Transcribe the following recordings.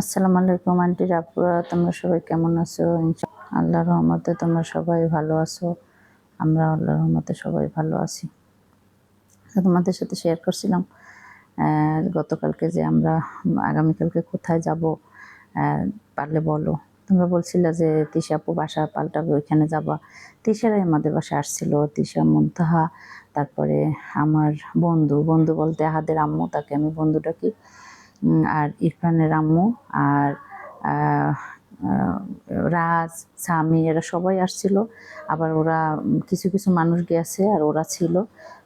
আসসালামু আলাইকুম আন্টির আপুরা তোমরা সবাই কেমন আছো? আল্লাহর রহমতে তোমরা সবাই ভালো আছো। আমরা আল্লাহর রহমতে সবাই ভালো আছি। তোমাদের সাথে শেয়ার করছিলাম গতকালকে যে আমরা আগামীকালকে কোথায় যাব পারলে বলো। তোমরা বলছিলে যে তিশা আপু বাসা পাল্টাবে, ওইখানে যাবা। তিশারাই আমাদের বাসা আসছিল, তিশা, মুন্তাহা, তারপরে আমার বন্ধু। বন্ধু বলতে আহাদের আম্মু, তাকে আমি বন্ধু ডাকি আর ইরফানের আম্মু আর রাজ, স্বামী, এরা সবাই আসছিল। আবার ওরা কিছু কিছু মানুষ গেছে আর ওরা ছিল।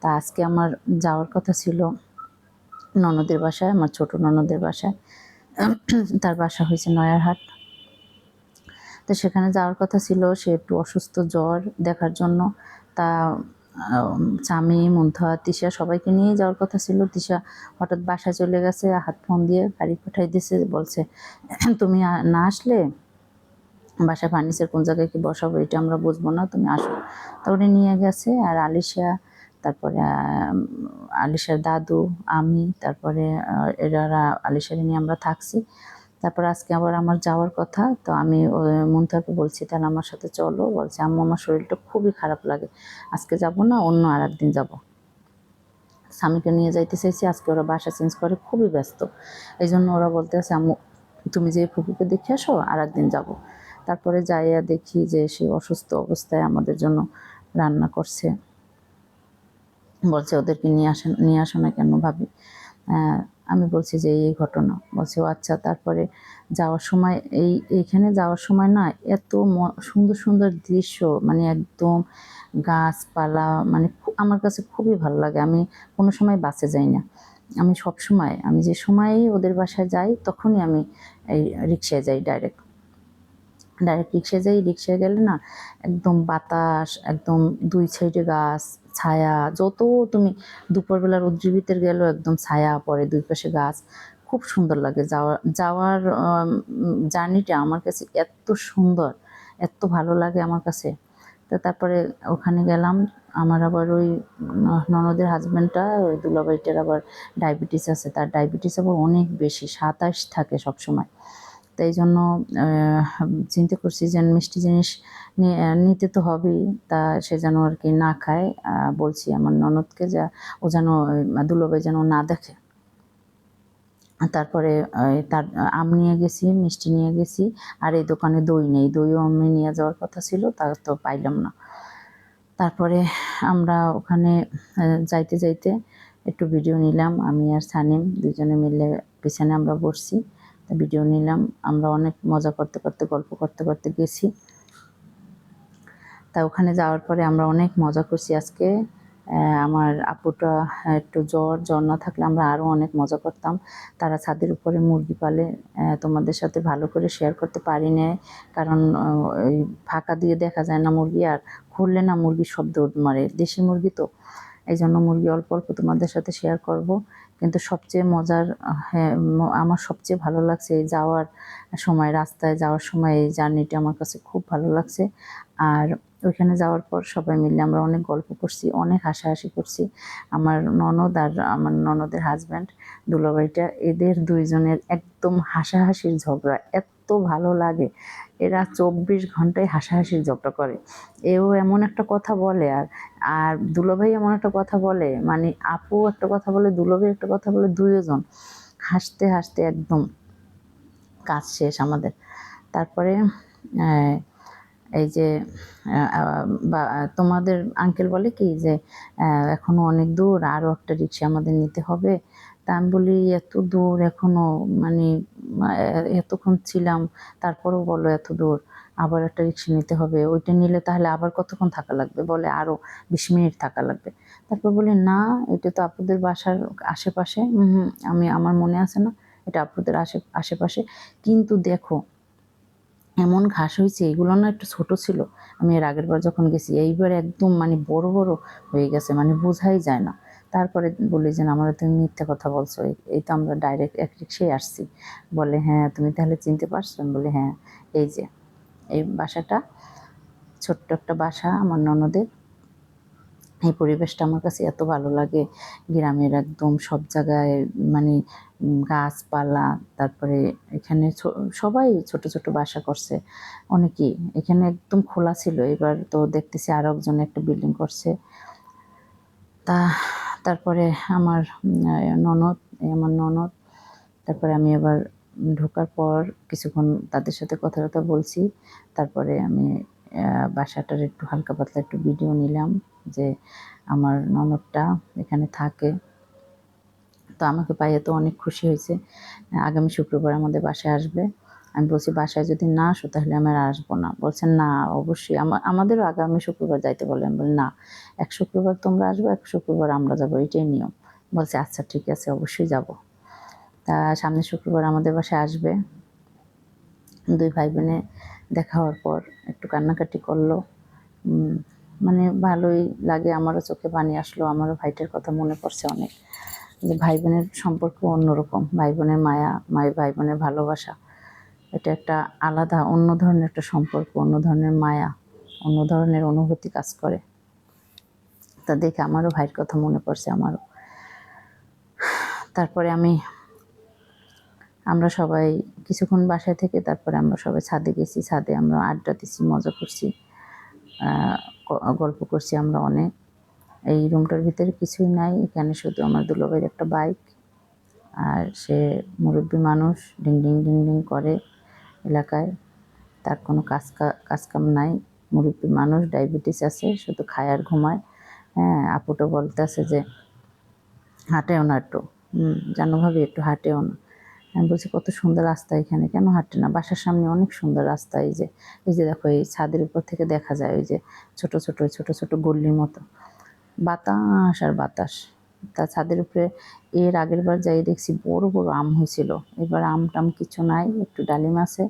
তা আজকে আমার যাওয়ার কথা ছিল ননদের বাসায়, আমার ছোট ননদের বাসায়। তার বাসা হয়েছে নয়ারহাট। তো সেখানে যাওয়ার কথা ছিল, সে একটু অসুস্থ জ্বর দেখার জন্য। তা স্বামী, মুন্থা, তিশা সবাইকে নিয়ে যাওয়ার কথা ছিল। তিশা হঠাৎ বাসায় চলে গেছে হাত ফোন দিয়ে গাড়ি পাঠাই দিয়েছে বলছে, তুমি না আসলে বাসায় ফার্নিচার কোন জায়গায় কি বসাবো এটা আমরা বুঝব না, তুমি আসো। তা উনি নিয়ে গেছে, আর আলিশা, তারপরে আলিশার দাদু, আমি, তারপরে এরা, আলিশারে নিয়ে আমরা থাকছি। তারপর আজকে আবার আমার যাওয়ার কথা, তো আমি মুন্তাকে বলছি, তাহলে আমার সাথে চলো। বলছে, আম্মু, আমার শরীরটা খুবই খারাপ লাগে। আজকে যাব না, অন্য আর একদিন যাব। স্বামীকে নিয়ে যাইতে চাইছি, আজকে ওরা বাসা চেঞ্জ করে, খুবই ব্যস্ত। এই জন্য ওরা বলতে আছে, আম্মু, তুমি যে ফুপুকে দেখে আসো আর একদিন যাব। তারপরে যাইয়া দেখি যে সে অসুস্থ অবস্থায় আমাদের জন্য রান্না করছে। বলছে, ওদেরকে নিয়ে আসেন, নিয়ে আসো না কেন ভাবি? আমি বলছি যে এই ঘটনা। বলছে, ও আচ্ছা তারপরে যাওয়ার সময়, এই, এইখানে যাওয়ার সময় না এত সুন্দর সুন্দর দৃশ্য মানে একদম গাছপালা মানে আমার কাছে খুবই ভালো লাগে। আমি কোনো সময় বাসে যাই না। আমি সব সময়, আমি যে সময়ই ওদের বাসায় যাই, তখনই আমি এই রিক্সায় যাই ডাইরেক্ট ডাইরেক্ট রিক্সায় যাই, রিক্সায় গেলে না একদম বাতাস, একদম দুই সাইডে গাছ ছায়া, যত তুমি দুপুরবেলার উজ্জীবিতের গেলেও একদম ছায়া পড়ে, দুই পাশে গাছ। খুব সুন্দর লাগে যাওয়া, যাওয়ার জার্নিটা আমার কাছে এত সুন্দর, এত ভালো লাগে আমার কাছে। তো তারপরে ওখানে গেলাম, আমার আবার ওই ননদের হাজব্যান্ডটা ওই দুলাবাইটার আবার ডায়াবেটিস আছে, তার ডায়াবেটিস আবার অনেক বেশি, সাতাশ থাকে সব সময় তাই জন্য চিন্তা করছি যে মিষ্টি জিনিস নিতে তো হবেই। তা সে যেন আর কি না খায়। বলছি আমার ননদকে যা, ও যেন দুলাভাই যেন না দেখে। তারপরে তার, আম নিয়ে গেছি, মিষ্টি নিয়ে গেছি, আর এই দোকানে দই নেই। দইও আমি নিয়ে যাওয়ার কথা ছিল, তা তো পাইলাম না। তারপরে আমরা ওখানে যাইতে যাইতে একটু ভিডিও নিলাম, আমি আর সানিম দুজনে মিলে পিছনে আমরা বসছি। ভিডিও নিলাম। আমরা অনেক মজা করতে করতে, গল্প করতে করতে গেছি। তা ওখানে যাওয়ার পরে আমরা অনেক মজা করছি আজকে। আমার আপুটা একটু জ্বর জ্বর না থাকলে আমরা আরও অনেক মজা করতাম। তারা ছাদের উপরে মুরগি পালে। তোমাদের সাথে ভালো করে শেয়ার করতে পারি না কারণ ওই ফাঁকা দিয়ে দেখা যায় না মুরগি আর খুললে না মুরগির শব্দ মারে। দেশি মুরগি তো। এই জন্য মুরগি অল্প অল্প তোমাদের সাথে শেয়ার করব। কিন্তু সবচেয়ে মজার হ্যাঁ আমার সবচেয়ে ভালো লাগছে যাওয়ার সময়, রাস্তায় যাওয়ার সময় এই জার্নিটা আমার কাছে খুব ভালো লাগছে। আর ওইখানে যাওয়ার পর সবাই মিলে আমরা অনেক গল্প করছি, অনেক হাসাহাসি করছি। আমার ননদ আর আমার ননদের হাজব্যান্ড দুলাভাইটা, এদের দুইজনের একদম হাসাহাসির ঝগড়া, এত ভালো লাগে। এরা চব্বিশ ঘন্টায় হাসাহাসির ঝগড়া করে। এও এমন একটা কথা বলে আর আর দুলাভাই এমন একটা কথা বলে মানে আপু একটা কথা বলে, দুলোভাই একটা কথা বলে, দুইজন হাসতে হাসতে একদম কাজ শেষ আমাদের। তারপরে এই যে তোমাদের আঙ্কেল বলে কি যে এখনও অনেক দূর আরও একটা রিক্সা আমাদের নিতে হবে। তা আমি বলি, এত দূর এখনও মানে এতক্ষণ ছিলাম, তারপরেও বলো এত দূর। আবার একটা রিক্সা নিতে হবে, ওইটা নিলে তাহলে আবার কতক্ষণ থাকা লাগবে? বলে আরও বিশ মিনিট থাকা লাগবে। তারপর বলি, না, এটা তো আপুদের বাসার আশেপাশে। আমি, আমার মনে আছে না, এটা আপুদের আশে আশেপাশে। কিন্তু দেখো, এমন ঘাস হয়েছে, এগুলো না একটু ছোট ছিল। আমি এর আগের বার যখন গেছি, এইবার একদম মানে বড় বড় হয়ে গেছে মানে বোঝাই যায় না। তারপরে বলি যে আমরা তুমি মিথ্যে কথা বলছো, এই তো আমরা ডাইরেক্ট এক রিক্সায় আসছি। বলে হ্যাঁ তুমি তাহলে চিনতে পারছ? বলে হ্যাঁ এই যে। এই বাসাটা। ছোট্ট একটা বাসা আমার ননদের। এই পরিবেশটা আমার কাছে এত ভালো লাগে। গ্রামের একদম সব জায়গায় মানে গাছপালা, তারপরে এখানে সবাই ছোট ছোট বাসা করছে। অনেকেই এখানে একদম খোলা ছিল। এবার তো দেখতেছি আরও একজন একটা বিল্ডিং করছে। তা তারপরে আমার ননদ আমার ননদ। তারপরে আমি এবার ঢোকার পর কিছুক্ষণ তাদের সাথে কথা কথা বলছি। তারপরে আমি বাসাটার একটু হালকা পাতলা একটু ভিডিও নিলাম যে আমার ননদটা এখানে থাকে। তো আমাকে পাইয়ে তো অনেক খুশি হয়েছে। আগামী শুক্রবার আমাদের বাসায় আসবে। আমি বলছি, বাসায় যদি না আসো তাহলে আমি আর আসব না। বলছেন, না, অবশ্যই। আমা- আমাদেরও আগামী শুক্রবার যাইতে বলে। আমি বলি, না, এক শুক্রবার তোমরা আসব, এক শুক্রবার আমরা যাব। এটাই নিয়ম। বলছে আচ্ছা ঠিক আছে, অবশ্যই যাব। তা সামনের শুক্রবার আমাদের বাসায় আসবে। দুই ভাই বোনে দেখা হওয়ার পর একটু কান্নাকাটি করল। মানে ভালোই লাগে, আমারও চোখে পানি আসলো, আমারও ভাইটার কথা মনে পড়ছে অনেক। যে ভাই বোনের সম্পর্ক অন্যরকম ভাই বোনের মায়া মাই ভাই বোনের ভালোবাসা। এটা একটা আলাদা, অন্য ধরনের একটা সম্পর্ক, অন্য ধরনের মায়া, অন্য ধরনের অনুভূতি কাজ করে। তা দেখে আমারও ভাইয়ের কথা মনে পড়ছে, আমারও। তারপরে আমি আমরা সবাই কিছুক্ষণ বাসায় থেকে তারপরে আমরা সবাই ছাদে গেছি, ছাদে আমরা আড্ডা দিছি, মজা করছি গল্প করছি আমরা অনেক। এই রুমটার ভিতরে কিছুই নাই, এখানে শুধু আমার দুলাভাইয়ের একটা বাইক, আর সে মুরব্বী মানুষ, ডিং ডিং ডিং ডিং করে এলাকায়। তার কোনো কাজ কাজকাম নাই, মুরব্বী মানুষ, ডায়াবেটিস আছে, শুধু খায় আর ঘুমায়। হ্যাঁ আপুটা বলতে আছে যে হাঁটেও না একটু। হুম যেন ভাবি, একটু হাঁটেও না। আমি বলছি, কত সুন্দর রাস্তা এখানে, কেন হাঁটে না? বাসার সামনে অনেক সুন্দর রাস্তা, এই যে এই যে দেখো, এই ছাদের উপর থেকে দেখা যায়, ওই যে ছোট ছোট ছোট ছোট গল্লির মতো। বাতাস আর বাতাস। তা ছাদের উপরে, এর আগের বার যাই দেখছি বড় বড় আম হয়েছিল। এবার আম টাম কিছু নাই, একটু ডালিম আছে।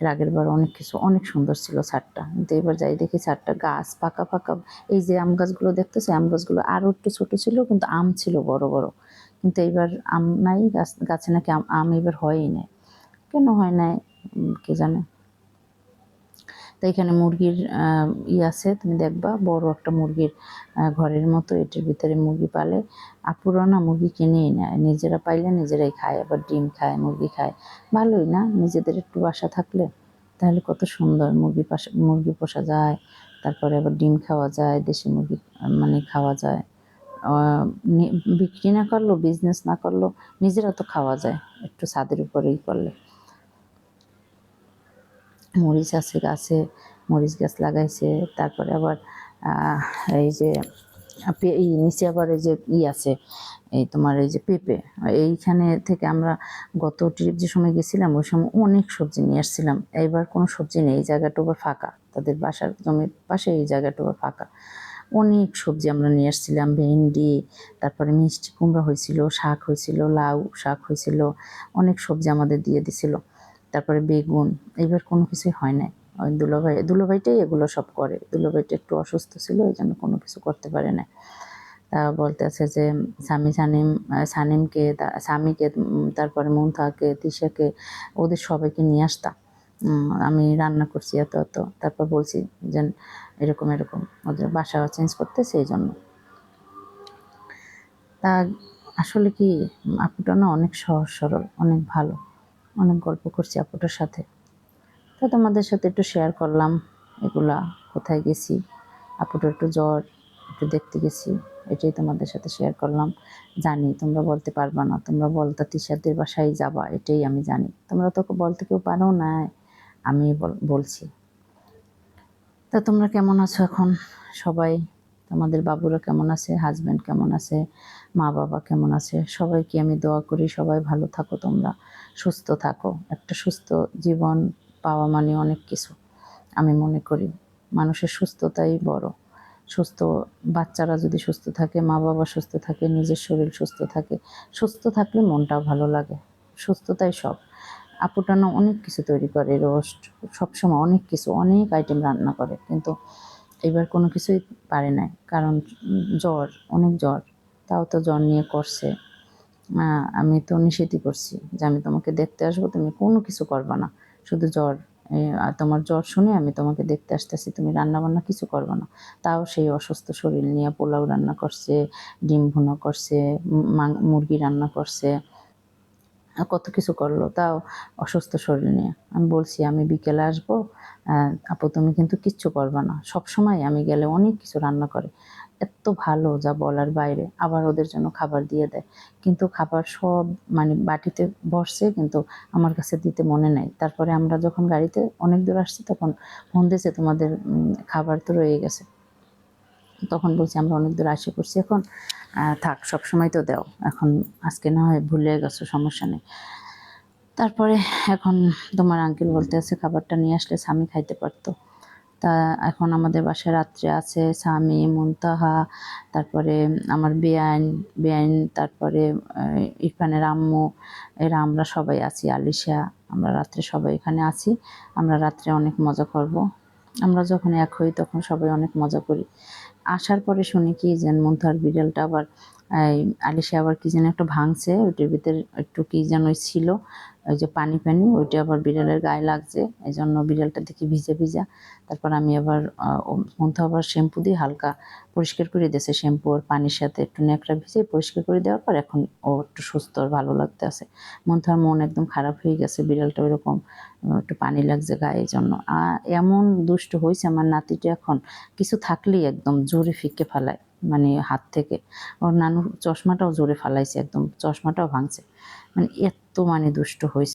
এর আগের বার অনেক কিছু, অনেক সুন্দর ছিল ছাদটা। কিন্তু এবার যাই দেখি ছাদটা গাছ পাকা পাকা। এই যে আম গাছগুলো দেখতেছে, আম গাছগুলো আরও একটু ছোট ছিল, কিন্তু আম ছিল বড় বড়। কিন্তু এইবার আম নাই, গাছ, গাছে নাকি আম আম এবার হয়ই নাই। কেন হয় নাই? কে জানে? তো এখানে মুরগির ই আছে, তুমি দেখবা, বড় একটা মুরগির ঘরের মতো, এটির ভিতরে মুরগি পালে। আপুরা না মুরগি কিনেই নেয়, নিজেরা পাইলে নিজেরাই খায়, আবার ডিম খায়, মুরগি খায়। ভালোই না? নিজেদের একটু বাসা থাকলে তাহলে কত সুন্দর, মুরগি পাশা, মুরগি পোষা যায়, তারপরে আবার ডিম খাওয়া যায়, দেশি মুরগি মানে খাওয়া যায়। বিক্রি না করল বিজনেস না করল নিজেরা তো খাওয়া যায়, একটু ছাদের উপরেই করলে। মরিচ আছে, গাছে মরিচ গাছ লাগাইছে, তারপরে আবার এই যে এই নিচে আবার এই যে ই আছে, এই তোমার এই যে পেঁপে, এইখানে থেকে আমরা গত ট্রিপ যে সময় গেছিলাম, ওই সময় অনেক সবজি নিয়ে আসছিলাম। এইবার কোনো সবজি নেই, এই জায়গাটা আবার ফাঁকা। তাদের বাসার জমির পাশে এই জায়গাটা ফাঁকা। অনেক সবজি আমরা নিয়ে আসছিলাম, ভেন্ডি, তারপরে মিষ্টি কুমড়া হয়েছিল, শাক হয়েছিল, লাউ শাক হয়েছিল, অনেক সবজি আমাদের দিয়ে দিছিল। তারপরে বেগুন এবার কোনো কিছুই হয় নাই। ওই দুলোভাই, দুলোভাইটাই এগুলো সব করে। দুলোভাইটা একটু অসুস্থ ছিল এই জন্য কোনো কিছু করতে পারে না তা বলতে আছে যে, স্বামী সানিম, সানিমকে, স্বামীকে তারপরে মুন্থাকে, তিশাকে, ওদের সবাইকে নিয়ে আসতাম আমি রান্না করছি এত এত। তারপর বলছি যে এরকম এরকম। ওদের বাসা চেঞ্জ করতে সেই জন্য তা আসলে কি, আপুটা না অনেক সহজ, সরল, অনেক ভালো। অনেক গল্প করছি আপুটার সাথে। তা তোমাদের সাথে একটু শেয়ার করলাম এগুলা, কোথায় গেছি, আপুটার একটু জ্বর, একটু দেখতে গেছি, এটাই তোমাদের সাথে শেয়ার করলাম। জানি তোমরা বলতে পারবা না, তোমরা বলতে তিশাদের বাসায় যাবা, এটাই আমি জানি। তোমরা তো বলতে কেউ পারো না আমি বল- বলছি। তা তোমরা কেমন আছো এখন? সবাই, তোমাদের বাবুরা কেমন আছে? হাজব্যান্ড কেমন আছে? মা বাবা কেমন আছে? সবাইকে আমি দোয়া করি, সবাই ভালো থাকো তোমরা। সুস্থ থাকো। একটা সুস্থ জীবন পাওয়া মানে অনেক কিছু, আমি মনে করি। মানুষের সুস্থতাই বড়। সুস্থ বাচ্চারা যদি সুস্থ থাকে, মা বাবা সুস্থ থাকে, নিজের শরীর সুস্থ থাকে, সুস্থ থাকলে মনটাও ভালো লাগে। সুস্থতাই সব। আপুটা না অনেক কিছু তৈরি করে, রোস্ট, সবসময় অনেক কিছু, অনেক আইটেম রান্না করে, কিন্তু এবার কোনো কিছুই পারে না কারণ জ্বর, অনেক জ্বর, তাও তো জ্বর নিয়ে করছে। আমি তো নিষেধই করছি যে আমি তোমাকে দেখতে আসব, তুমি কোনো কিছু করবা না। শুধু জ্বর আর তোমার জ্বর শুনে আমি তোমাকে দেখতে আসতেছি, তুমি রান্না বান্না কিছু করবে না। তাও সেই অসুস্থ শরীর নিয়ে পোলাও রান্না করছে, ডিম ভুনা করছে মুরগি রান্না করছে। কত কিছু করল, তাও অসুস্থ শরীর নিয়ে। আমি বলছি, আমি বিকেলে আসব আপু তুমি কিন্তু কিচ্ছু করবে না। সব সময় আমি গেলে অনেক কিছু রান্না করে। এত ভালো যা বলার বাইরে। আবার ওদের জন্য খাবার দিয়ে দেয়। কিন্তু খাবার সব মানে বাটিতে বসছে কিন্তু আমার কাছে দিতে মনে নাই। তারপরে আমরা যখন গাড়িতে অনেক দূর আসছি, তখন ফোন দিয়েছে, তোমাদের খাবার তো রয়ে গেছে। তখন বলছি, আমরা অনেক দূর আসে করছি, এখন থাক সব সময় তো দাও। এখন আজকে না হয় ভুলে গেছো, সমস্যা নেই। তারপরে এখন তোমার আঙ্কেল বলতে আছে খাবারটা নিয়ে আসলে স্বামী খাইতে পারতো। তা এখন আমাদের বাসায় রাত্রে আছে স্বামী, মুনতাহা, তারপরে আমার বেআইন বেআইন, তারপরে ইরফানের আম্মু, এরা আমরা সবাই আছি, আলিশা, আমরা রাত্রে সবাই এখানে আছি। আমরা রাত্রে অনেক মজা করব। আমরা যখন এক হই তখন সবাই অনেক মজা করি। আসার পরে শুনি কি যেন মন্থার বিড়ালটা আবার আলিশা আবার কি যেন একটা ভাঙছে, ওইটার ভিতরে একটু কি যেন ছিল, ওই যে পানি পানি, ওইটা আবার বিড়ালের গায়ে লাগছে এই জন্য বিড়ালটা দেখি ভিজে ভিজা। তারপর আমি আবার মধ্যে আবার শ্যাম্পু দিয়ে হালকা পরিষ্কার করে দিয়েছে, শ্যাম্পু আর পানির সাথে একটু ন্যাকড়া ভিজে পরিষ্কার করে দেওয়ার পর এখন ও একটু সুস্থ আর ভালো লাগতে আছে। মধ্যে মন একদম খারাপ হয়ে গেছে, বিড়ালটা ওইরকম একটু পানি লাগছে গায়ে এই জন্য এমন দুষ্ট হয়েছে আমার নাতিটা এখন, কিছু থাকলেই একদম জোরে ফিকে ফেলায়। মানে হাত থেকে। ওর নানুর চশমাটাও জোরে ফালাইছে একদম, চশমাটাও ভাঙছে। মানে এত মানে দুষ্ট হয়েছে